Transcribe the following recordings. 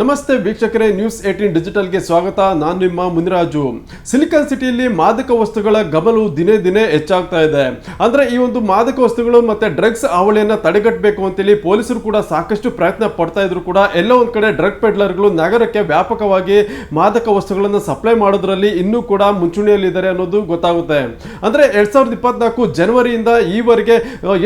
ನಮಸ್ತೆ ವೀಕ್ಷಕರೇ news eighteen ಡಿಜಿಟಲ್ಗೆ ಸ್ವಾಗತ. ನಾನು ನಿಮ್ಮ ಮುನಿರಾಜು. ಸಿಲಿಕಾನ್ ಸಿಟಿಯಲ್ಲಿ ಮಾದಕ ವಸ್ತುಗಳ ಗಮಲು ದಿನೇ ದಿನೇ ಹೆಚ್ಚಾಗ್ತಾ ಇದೆ. ಅಂದ್ರೆ ಈ ಒಂದು ಮಾದಕ ವಸ್ತುಗಳು ಮತ್ತೆ ಡ್ರಗ್ಸ್ ಹಾವಳಿಯನ್ನ ತಡೆಗಟ್ಟಬೇಕು ಅಂತೇಳಿ ಪೊಲೀಸರು ಕೂಡ ಸಾಕಷ್ಟು ಪ್ರಯತ್ನ ಪಡ್ತಾ ಇದ್ರು ಕೂಡ. ಎಲ್ಲೋ ಒಂದ್ ಕಡೆ ಡ್ರಗ್ ಪೆಡ್ಲರ್ಗಳು ನಗರಕ್ಕೆ ವ್ಯಾಪಕವಾಗಿ ಮಾದಕ ವಸ್ತುಗಳನ್ನು ಸಪ್ಲೈ ಮಾಡೋದ್ರಲ್ಲಿ ಇನ್ನೂ ಕೂಡ ಮುಂಚೂಣಿಯಲ್ಲಿದ್ದಾರೆ ಅನ್ನೋದು ಗೊತ್ತಾಗುತ್ತೆ. ಅಂದ್ರೆ ಎರಡ್ ಸಾವಿರದ ಇಪ್ಪತ್ನಾಲ್ಕು ಜನವರಿಯಿಂದ ಈವರೆಗೆ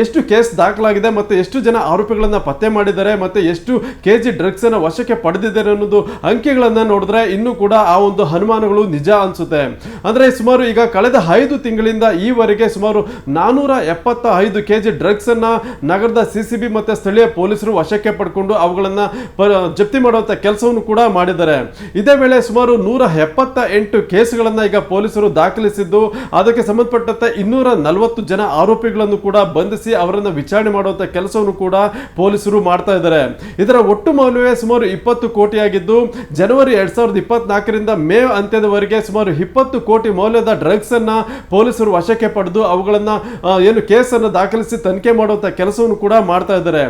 ಎಷ್ಟು ಕೇಸ್ ದಾಖಲಾಗಿದೆ ಮತ್ತೆ ಎಷ್ಟು ಜನ ಆರೋಪಿಗಳನ್ನ ಪತ್ತೆ ಮಾಡಿದ್ದಾರೆ ಮತ್ತೆ ಎಷ್ಟು ಕೆಜಿ ಡ್ರಗ್ಸ್ ಅನ್ನ ವಶಕ್ಕೆ ಪಡೆದಿದ್ದಾರೆ ಅನ್ನೋದು ಅಂಕಿಗಳನ್ನ ನೋಡಿದ್ರೆ ಇನ್ನೂ ಕೂಡ ಆ ಒಂದು ಅನುಮಾನಗಳು ನಿಜ ಅನ್ಸುತ್ತೆ. ಅಂದ್ರೆ ಸುಮಾರು ಈಗ ಕಳೆದ ಐದು ತಿಂಗಳಿಂದ ಈವರೆಗೆ ಸುಮಾರು ನಾನೂರ ಎಪ್ಪತ್ತ ಐದು ಕೆಜಿ ಡ್ರಗ್ಸ್ ಅನ್ನ ನಗರದ ಸಿಸಿಬಿ ಮತ್ತೆ ಸ್ಥಳೀಯ ಪೊಲೀಸರು ವಶಕ್ಕೆ ಪಡ್ಕೊಂಡು ಅವುಗಳನ್ನ ಪ- ಜಪ್ತಿ ಮಾಡುವಂತ ಕೆಲಸವನ್ನು ಕೂಡ ಮಾಡಿದ್ದಾರೆ. ಇದೇ ವೇಳೆ ಸುಮಾರು ನೂರ ಎಪ್ಪತ್ತ ಎಂಟು ಕೇಸ್ಗಳನ್ನು ಈಗ ಪೊಲೀಸರು ದಾಖಲಿಸಿದ್ದು, ಅದಕ್ಕೆ ಸಂಬಂಧಪಟ್ಟಂತೆ ಇನ್ನೂರ ನಲವತ್ತು ಜನ ಆರೋಪಿಗಳನ್ನು ಕೂಡ ಬಂಧಿಸಿ ಅವರನ್ನ ವಿಚಾರಣೆ ಮಾಡುವಂಥ ಕೆಲಸವನ್ನು ಕೂಡ ಪೊಲೀಸರು ಮಾಡ್ತಾ ಇದ್ದಾರೆ. ಇದರ ಒಟ್ಟು ಮೌಲ್ಯವೇ ಸುಮಾರು ಇಪ್ಪತ್ತು ಕೋಟಿ ಆಗಿದ್ದು ಜನವರಿ ಎರಡ್ ಸಾವಿರದ ಇಪ್ಪತ್ನಾಲ್ಕರಿಂದ ಮೇ ಅಂತ್ಯದವರೆಗೆ ಸುಮಾರು ಇಪ್ಪತ್ತು ಕೋಟಿ ಮೌಲ್ಯದ ಡ್ರಗ್ಸ್ ಅನ್ನ ಪೊಲೀಸರು ವಶಕ್ಕೆ ಪಡೆದು ಅವುಗಳನ್ನ ಏನು ಕೇಸನ್ನು ದಾಖಲಿಸಿ ತನಿಖೆ ಮಾಡುವಂತ ಕೆಲಸವನ್ನು ಕೂಡ ಮಾಡ್ತಾ ಇದ್ದಾರೆ.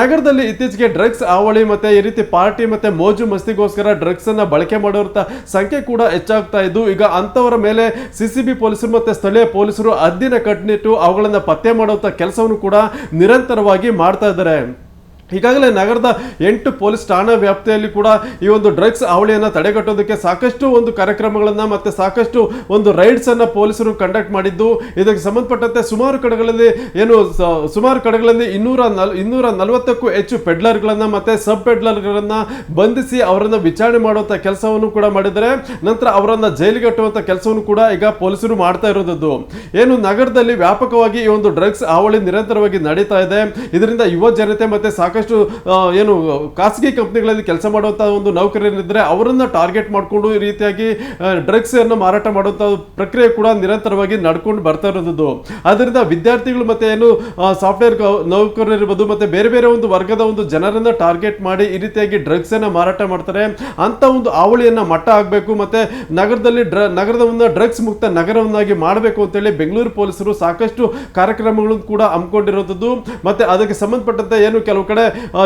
ನಗರದಲ್ಲಿ ಇತ್ತೀಚೆಗೆ ಡ್ರಗ್ಸ್ ಹಾವಳಿ ಮತ್ತೆ ಈ ರೀತಿ ಪಾರ್ಟಿ ಮತ್ತೆ ಮೋಜು ಮಸ್ತಿಗೋಸ್ಕರ ಡ್ರಗ್ಸ್ ಅನ್ನ ಬಳಕೆ ಮಾಡುವಂತ ಸಂಖ್ಯೆ ಕೂಡ ಹೆಚ್ಚಾಗ್ತಾ ಇದ್ದು, ಈಗ ಅಂತವರ ಮೇಲೆ ಸಿಸಿಬಿ ಪೊಲೀಸರು ಮತ್ತೆ ಸ್ಥಳೀಯ ಪೊಲೀಸರು ಅದ್ದಿನ ಕಟ್ನಿಟ್ಟು ಅವುಗಳನ್ನ ಪತ್ತೆ ಮಾಡುವಂತ ಕೆಲಸವನ್ನು ಕೂಡ ನಿರಂತರವಾಗಿ ಮಾಡ್ತಾ ಇದ್ದಾರೆ. ಈಗಾಗಲೇ ನಗರದ ಎಂಟು ಪೊಲೀಸ್ ಠಾಣಾ ವ್ಯಾಪ್ತಿಯಲ್ಲಿ ಕೂಡ ಈ ಒಂದು ಡ್ರಗ್ಸ್ ಹಾವಳಿಯನ್ನು ತಡೆಗಟ್ಟೋದಕ್ಕೆ ಸಾಕಷ್ಟು ಒಂದು ಕಾರ್ಯಕ್ರಮಗಳನ್ನು ಮತ್ತೆ ಸಾಕಷ್ಟು ಒಂದು ರೈಡ್ಸನ್ನು ಪೊಲೀಸರು ಕಂಡಕ್ಟ್ ಮಾಡಿದ್ದು. ಇದಕ್ಕೆ ಸಂಬಂಧಪಟ್ಟಂತೆ ಸುಮಾರು ಕಡೆಗಳಲ್ಲಿ ಏನು ಸುಮಾರು ಕಡೆಗಳಲ್ಲಿ ಇನ್ನೂರ ನಲ್, ಇನ್ನೂರ ನಲವತ್ತಕ್ಕೂ ಹೆಚ್ಚು ಪೆಡ್ಲರ್ಗಳನ್ನು ಮತ್ತೆ ಸಬ್ ಪೆಡ್ಲರ್ಗಳನ್ನು ಬಂಧಿಸಿ ಅವರನ್ನು ವಿಚಾರಣೆ ಮಾಡುವಂಥ ಕೆಲಸವನ್ನು ಕೂಡ ಮಾಡಿದರೆ ನಂತರ ಅವರನ್ನು ಜೈಲಿಗೆ ಕಟ್ಟುವಂಥ ಕೆಲಸವನ್ನು ಕೂಡ ಈಗ ಪೊಲೀಸರು ಮಾಡ್ತಾ ಇರೋದದ್ದು. ಏನು ನಗರದಲ್ಲಿ ವ್ಯಾಪಕವಾಗಿ ಈ ಒಂದು ಡ್ರಗ್ಸ್ ಹಾವಳಿ ನಿರಂತರವಾಗಿ ನಡೀತಾ ಇದೆ. ಇದರಿಂದ ಯುವ ಜನತೆ ಮತ್ತೆ ಸಾಕಷ್ಟು ಆ, ಏನು ಖಾಸಗಿ ಕಂಪ್ನಿಗಳಲ್ಲಿ ಕೆಲಸ ಮಾಡುವಂಥ ಒಂದು ನೌಕರರಿದ್ದರೆ ಅವರನ್ನ ಟಾರ್ಗೆಟ್ ಮಾಡಿಕೊಂಡು ಈ ರೀತಿಯಾಗಿ ಡ್ರಗ್ಸ್ ಅನ್ನು ಮಾರಾಟ ಮಾಡುವಂಥ ಪ್ರಕ್ರಿಯೆ ಕೂಡ ನಿರಂತರವಾಗಿ ನಡ್ಕೊಂಡು ಬರ್ತಾ ಇರೋದು ಅದರಿಂದ ವಿದ್ಯಾರ್ಥಿಗಳು ಮತ್ತೆ ಏನು ಸಾಫ್ಟ್ವೇರ್ ನೌಕರರಿರ್ಬೋದು ಮತ್ತೆ ಬೇರೆ ಬೇರೆ ಒಂದು ವರ್ಗದ ಒಂದು ಜನರನ್ನ ಟಾರ್ಗೆಟ್ ಮಾಡಿ ಈ ರೀತಿಯಾಗಿ ಡ್ರಗ್ಸ್ ಅನ್ನ ಮಾರಾಟ ಮಾಡ್ತಾರೆ. ಅಂತ ಒಂದು ಹಾವಳಿಯನ್ನ ಮಟ್ಟ ಆಗಬೇಕು ಮತ್ತೆ ನಗರದಲ್ಲಿ ಡ್ರ ನಗರದವನ್ನ ಡ್ರಗ್ಸ್ ಮುಕ್ತ ನಗರವನ್ನಾಗಿ ಮಾಡಬೇಕು ಅಂತೇಳಿ ಬೆಂಗಳೂರು ಪೊಲೀಸರು ಸಾಕಷ್ಟು ಕಾರ್ಯಕ್ರಮಗಳನ್ನು ಕೂಡ ಹಮ್ಮಿಕೊಂಡಿರೋದು ಮತ್ತೆ ಅದಕ್ಕೆ ಸಂಬಂಧಪಟ್ಟಂತೆ ಏನು ಕೆಲವು ಕಡೆ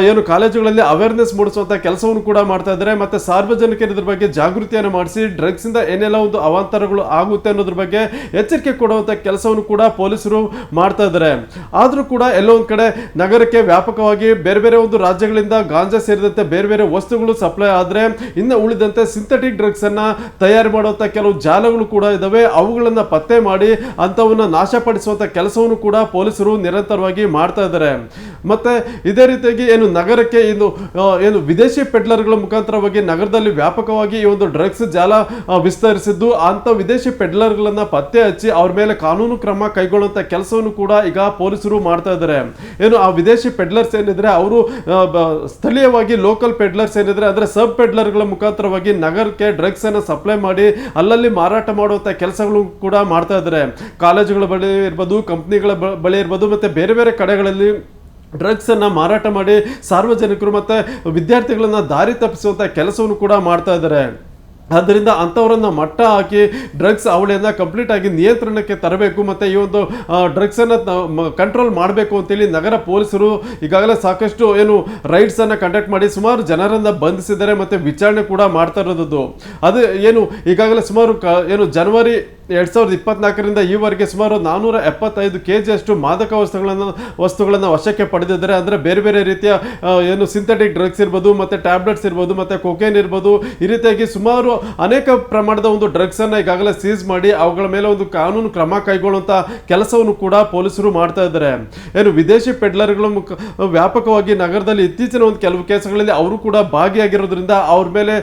ಏನು ಕಾಲೇಜುಗಳಲ್ಲಿ ಅವೇರ್ನೆಸ್ ಮೂಡಿಸುವಂತ ಕೆಲಸವನ್ನು ಕೂಡ ಮಾಡ್ತಾ ಇದ್ದಾರೆ. ಮತ್ತೆ ಸಾರ್ವಜನಿಕರು ಬಗ್ಗೆ ಜಾಗೃತಿಯನ್ನು ಮಾಡಿಸಿ ಡ್ರಗ್ಸ್ ಇಂದ ಏನೆಲ್ಲ ಒಂದು ಅವಾಂತರಗಳು ಆಗುತ್ತೆ ಅನ್ನೋದ್ರ ಬಗ್ಗೆ ಎಚ್ಚರಿಕೆ ಕೊಡುವಂತ ಕೆಲಸವನ್ನು ಕೂಡ ಪೊಲೀಸರು ಮಾಡ್ತಾ ಇದ್ದಾರೆ. ಆದ್ರೂ ಕೂಡ ಎಲ್ಲೋ ಒಂದ್ ಕಡೆ ನಗರಕ್ಕೆ ವ್ಯಾಪಕವಾಗಿ ಬೇರೆ ಬೇರೆ ಒಂದು ರಾಜ್ಯಗಳಿಂದ ಗಾಂಜಾ ಸೇರಿದಂತೆ ಬೇರೆ ಬೇರೆ ವಸ್ತುಗಳು ಸಪ್ಲೈ ಆದರೆ, ಇನ್ನು ಉಳಿದಂತೆ ಸಿಂಥೆಟಿಕ್ ಡ್ರಗ್ಸ್ ಅನ್ನ ತಯಾರು ಮಾಡುವಂತ ಕೆಲವು ಜಾಲಗಳು ಕೂಡ ಇದಾವೆ. ಅವುಗಳನ್ನ ಪತ್ತೆ ಮಾಡಿ ಅಂತವನ್ನ ನಾಶಪಡಿಸುವಂತ ಕೆಲಸವನ್ನು ಕೂಡ ಪೊಲೀಸರು ನಿರಂತರವಾಗಿ ಮಾಡ್ತಾ ಇದ್ದಾರೆ. ಮತ್ತೆ ಇದೇ ರೀತಿಯಾಗಿ ಏನು ನಗರಕ್ಕೆ, ಏನು ಏನು ವಿದೇಶಿ ಪೆಡ್ಲರ್ಗಳ ಮುಖಾಂತರವಾಗಿ ನಗರದಲ್ಲಿ ವ್ಯಾಪಕವಾಗಿ ಈ ಒಂದು ಡ್ರಗ್ಸ್ ಜಾಲ ವಿಸ್ತರಿಸಿದ್ದು ಅಂತ ವಿದೇಶಿ ಪೆಡ್ಲರ್ಗಳನ್ನ ಪತ್ತೆ ಹಚ್ಚಿ ಅವ್ರ ಮೇಲೆ ಕಾನೂನು ಕ್ರಮ ಕೈಗೊಳ್ಳುವಂತ ಕೆಲಸವನ್ನು ಕೂಡ ಈಗ ಪೊಲೀಸರು ಮಾಡ್ತಾ ಇದ್ದಾರೆ. ಏನು, ಆ ವಿದೇಶಿ ಪೆಡ್ಲರ್ಸ್ ಏನಿದ್ರೆ ಅವರು ಸ್ಥಳೀಯವಾಗಿ ಲೋಕಲ್ ಪೆಡ್ಲರ್ಸ್ ಏನಿದ್ರೆ ಅಂದ್ರೆ ಸಬ್ ಪೆಡ್ಲರ್ಗಳ ಮುಖಾಂತರವಾಗಿ ನಗರಕ್ಕೆ ಡ್ರಗ್ಸ್ ಅನ್ನು ಸಪ್ಲೈ ಮಾಡಿ ಅಲ್ಲಲ್ಲಿ ಮಾರಾಟ ಮಾಡುವಂತ ಕೆಲಸಗಳು ಕೂಡ ಮಾಡ್ತಾ ಇದ್ದಾರೆ. ಕಾಲೇಜುಗಳ ಬಳಿ ಇರ್ಬೋದು, ಕಂಪ್ನಿಗಳ ಬಳಿ ಇರ್ಬೋದು, ಮತ್ತೆ ಬೇರೆ ಬೇರೆ ಕಡೆಗಳಲ್ಲಿ ಡ್ರಗ್ಸ್ ಅನ್ನ ಮಾರಾಟ ಮಾಡಿ ಸಾರ್ವಜನಿಕರು ಮತ್ತು ವಿದ್ಯಾರ್ಥಿಗಳನ್ನು ದಾರಿ ತಪ್ಪಿಸುವಂಥ ಕೆಲಸವನ್ನು ಕೂಡ ಮಾಡ್ತಾ ಇದ್ದಾರೆ. ಆದ್ದರಿಂದ ಅಂಥವರನ್ನ ಮಟ್ಟ ಹಾಕಿ ಡ್ರಗ್ಸ್ ಅವಳಿಯನ್ನು ಕಂಪ್ಲೀಟ್ ಆಗಿ ನಿಯಂತ್ರಣಕ್ಕೆ ತರಬೇಕು ಮತ್ತು ಈ ಒಂದು ಡ್ರಗ್ಸನ್ನು ಕಂಟ್ರೋಲ್ ಮಾಡಬೇಕು ಅಂತೇಳಿ ನಗರ ಪೊಲೀಸರು ಈಗಾಗಲೇ ಸಾಕಷ್ಟು ಏನು ರೈಡ್ಸನ್ನು ಕಂಡಕ್ಟ್ ಮಾಡಿ ಸುಮಾರು ಜನರನ್ನು ಬಂಧಿಸಿದ್ದಾರೆ ಮತ್ತು ವಿಚಾರಣೆ ಕೂಡ ಮಾಡ್ತಾ ಇರೋದು ಅದು ಏನು ಈಗಾಗಲೇ ಸುಮಾರು ಕ- ಏನು ಜನವರಿ ಎರಡ್ ಸಾವಿರದ ಇಪ್ಪತ್ನಾಲ್ಕರಿಂದ ಈವರೆಗೆ ಸುಮಾರು ನಾನೂರ ಎಪ್ಪತ್ತೈದು ಕೆ ಜಿಯಷ್ಟು ಮಾದಕ ವಸ್ತುಗಳನ್ನು ವಸ್ತುಗಳನ್ನು ವಶಕ್ಕೆ ಪಡೆದಿದ್ದಾರೆ. ಅಂದರೆ ಬೇರೆ ಬೇರೆ ರೀತಿಯ ಏನು ಸಿಂಥೆಟಿಕ್ ಡ್ರಗ್ಸ್ ಇರ್ಬೋದು, ಮತ್ತು ಟ್ಯಾಬ್ಲೆಟ್ಸ್ ಇರ್ಬೋದು, ಮತ್ತು ಕೊಕೇನ್ ಇರ್ಬೋದು. ಈ ರೀತಿಯಾಗಿ ಸುಮಾರು ಅನೇಕ ಪ್ರಮಾಣದ ಒಂದು ಡ್ರಗ್ಸನ್ನು ಈಗಾಗಲೇ ಸೀಸ್ ಮಾಡಿ ಅವುಗಳ ಮೇಲೆ ಒಂದು ಕಾನೂನು ಕ್ರಮ ಕೈಗೊಳ್ಳುವಂಥ ಕೆಲಸವನ್ನು ಕೂಡ ಪೊಲೀಸರು ಮಾಡ್ತಾ ಇದ್ದಾರೆ. ಏನು ವಿದೇಶಿ ಪೆಡ್ಲರ್ಗಳು ವ್ಯಾಪಕವಾಗಿ ನಗರದಲ್ಲಿ ಇತ್ತೀಚಿನ ಒಂದು ಕೆಲವು ಕೇಸುಗಳಲ್ಲಿ ಅವರು ಕೂಡ ಭಾಗಿಯಾಗಿರೋದ್ರಿಂದ ಅವ್ರ ಮೇಲೆ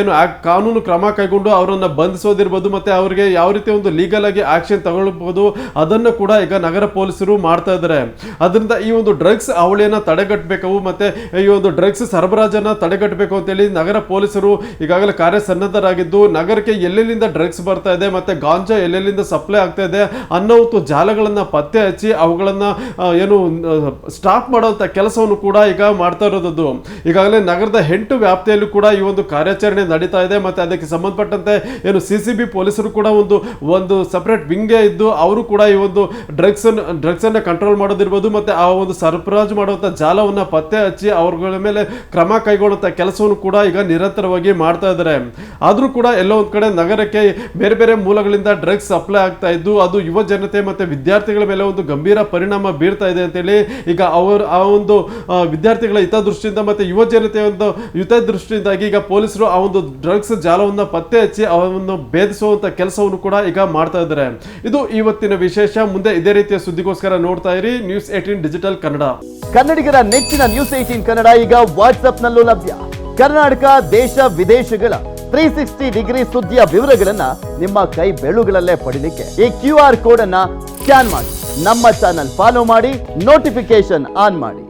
ಏನು ಕಾನೂನು ಕ್ರಮ ಕೈಗೊಂಡು ಅವರನ್ನು ಬಂಧಿಸೋದಿರ್ಬೋದು, ಮತ್ತು ಅವರಿಗೆ ಯಾವ ರೀತಿ ಒಂದು ಲೀಗಲ್ ಆಗಿ ಆಕ್ಷನ್ ತಗೊಳ್ಬಹುದು. ಅದನ್ನು ಕೂಡ ಈಗ ನಗರ ಪೊಲೀಸರು ಮಾಡ್ತಾ ಇದ್ದಾರೆ. ಅದರಿಂದ ಈ ಒಂದು ಡ್ರಗ್ಸ್ ಅವಳಿಯನ್ನು ತಡೆಗಟ್ಟಬೇಕು ಮತ್ತೆ ಈ ಒಂದು ಡ್ರಗ್ಸ್ ಸರಬರಾಜನ್ನ ತಡೆಗಟ್ಟಬೇಕು ಅಂತೇಳಿ ನಗರ ಪೊಲೀಸರು ಈಗಾಗಲೇ ಕಾರ್ಯಸನ್ನದ್ಧರಾಗಿದ್ದು, ನಗರಕ್ಕೆ ಎಲ್ಲೆಲ್ಲಿಂದ ಡ್ರಗ್ಸ್ ಬರ್ತಾ ಇದೆ ಮತ್ತೆ ಗಾಂಜಾ ಎಲ್ಲೆಲ್ಲಿಂದ ಸಪ್ಲೈ ಆಗ್ತಾ ಇದೆ ಅನ್ನೋ ಜಾಲಗಳನ್ನು ಪತ್ತೆ ಹಚ್ಚಿ ಅವುಗಳನ್ನ ಏನು ಸ್ಟಾಪ್ ಮಾಡುವಂಥ ಕೆಲಸವನ್ನು ಕೂಡ ಈಗ ಮಾಡ್ತಾ ಇರೋದು ಈಗಾಗಲೇ ನಗರದ ಎಂಟು ವ್ಯಾಪ್ತಿಯಲ್ಲೂ ಕೂಡ ಈ ಒಂದು ಕಾರ್ಯಾಚರಣೆ ನಡೀತಾ ಇದೆ. ಮತ್ತೆ ಅದಕ್ಕೆ ಸಂಬಂಧಪಟ್ಟಂತೆ ಏನು ಸಿ ಸಿ ಬಿ ಪೊಲೀಸರು ಕೂಡ ಒಂದು ಒಂದು ಸಪ್ರೇಟ್ ವಿಂಗೇ ಇದ್ದು ಅವರು ಕೂಡ ಈ ಒಂದು ಡ್ರಗ್ಸ್ ಡ್ರಗ್ಸ್ ಅನ್ನ ಕಂಟ್ರೋಲ್ ಮಾಡೋದಿರ್ಬೋದು ಮತ್ತೆ ಆ ಒಂದು ಸರಬರಾಜು ಮಾಡುವಂಥ ಜಾಲವನ್ನ ಪತ್ತೆ ಹಚ್ಚಿ ಅವ್ರಗಳ ಮೇಲೆ ಕ್ರಮ ಕೈಗೊಳ್ಳುವಂಥ ಕೆಲಸವನ್ನು ಕೂಡ ಈಗ ನಿರಂತರವಾಗಿ ಮಾಡ್ತಾ ಇದ್ದಾರೆ. ಆದರೂ ಕೂಡ ಎಲ್ಲೋ ಒಂದ್ ಕಡೆ ನಗರಕ್ಕೆ ಬೇರೆ ಬೇರೆ ಮೂಲಗಳಿಂದ ಡ್ರಗ್ಸ್ ಸಪ್ಲೈ ಆಗ್ತಾ ಇದ್ದು ಅದು ಯುವ ಜನತೆ ಮತ್ತೆ ವಿದ್ಯಾರ್ಥಿಗಳ ಮೇಲೆ ಒಂದು ಗಂಭೀರ ಪರಿಣಾಮ ಬೀರ್ತಾ ಇದೆ ಅಂತೇಳಿ ಈಗ ಅವರು ಆ ಒಂದು ವಿದ್ಯಾರ್ಥಿಗಳ ಹಿತದೃಷ್ಟಿಯಿಂದ ಮತ್ತೆ ಯುವ ಜನತೆಯ ಒಂದು ಹಿತದೃಷ್ಟಿಯಿಂದಾಗಿ ಈಗ ಪೊಲೀಸರು ಆ ಒಂದು ಡ್ರಗ್ಸ್ ಜಾಲವನ್ನ ಪತ್ತೆ ಹಚ್ಚಿ ಅವನ್ನು ಭೇದಿಸುವಂಥ ಕೆಲಸವನ್ನು ಕೂಡ ಈಗ ಮಾಡ್ತಾ ಇದ್ದಾರೆ. ಇದು ಇವತ್ತಿನ ವಿಶೇಷ. ಮುಂದೆ ಇದೇ ರೀತಿಯ ಸುದ್ದಿಗೋಸ್ಕರ ನೋಡ್ತಾ ಇರಿ. ನ್ಯೂಸ್ ಏಟೀನ್ ಡಿಜಿಟಲ್ ಕನ್ನಡ ಕನ್ನಡಿಗರ ನೆಚ್ಚಿನ ನ್ಯೂಸ್ ಏಟೀನ್ ಕನ್ನಡ ಈಗ ವಾಟ್ಸ್ಆಪ್ನಲ್ಲೂ ಲಭ್ಯ. ಕರ್ನಾಟಕ, ದೇಶ, ವಿದೇಶಗಳ ತ್ರೀ ಸಿಕ್ಸ್ಟಿ ಡಿಗ್ರಿ ಸುದ್ದಿಯ ವಿವರಗಳನ್ನ ನಿಮ್ಮ ಕೈ ಬೆಳುಗಳಲ್ಲೇ ಪಡಿಲಿಕ್ಕೆ ಈ ಕ್ಯೂ ಆರ್ ಕೋಡ್ ಅನ್ನ ಸ್ಕ್ಯಾನ್ ಮಾಡಿ. ನಮ್ಮ ಚಾನಲ್ ಫಾಲೋ ಮಾಡಿ ನೋಟಿಫಿಕೇಶನ್ ಆನ್ ಮಾಡಿ.